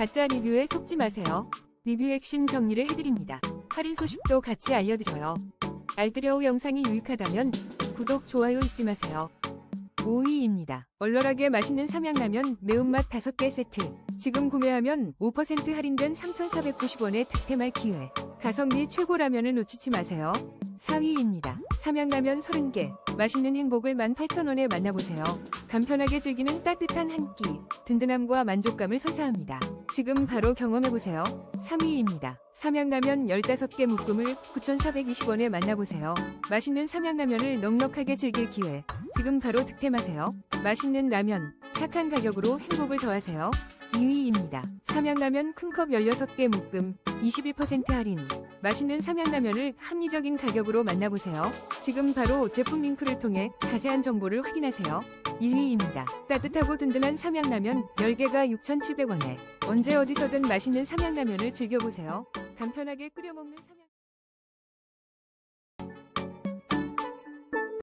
가짜 리뷰에 속지 마세요. 리뷰 핵심 정리를 해드립니다. 할인 소식도 같이 알려드려요. 알뜰여우 영상이 유익하다면 구독, 좋아요 잊지 마세요. 5위입니다. 얼얼하게 맛있는 삼양라면 매운맛 5개 세트. 지금 구매하면 5% 할인된 3,490원의 득템할 기회. 가성비 최고 라면을 놓치지 마세요. 4위입니다. 삼양라면 30개. 맛있는 행복을 18,000원에 만나보세요. 간편하게 즐기는 따뜻한 한 끼. 든든함과 만족감을 선사합니다. 지금 바로 경험해보세요. 3위입니다. 삼양라면 15개 묶음을 9,420원에 만나보세요. 맛있는 삼양라면을 넉넉하게 즐길 기회. 지금 바로 득템하세요. 맛있는 라면, 착한 가격으로 행복을 더하세요. 2위입니다. 삼양라면 큰컵 16개 묶음 21% 할인. 맛있는 삼양라면을 합리적인 가격으로 만나보세요. 지금 바로 제품 링크를 통해 자세한 정보를 확인하세요. 1위입니다. 따뜻하고 든든한 삼양라면 10개가 6,700원에 언제 어디서든 맛있는 삼양라면을 즐겨보세요. 간편하게 끓여 먹는 삼양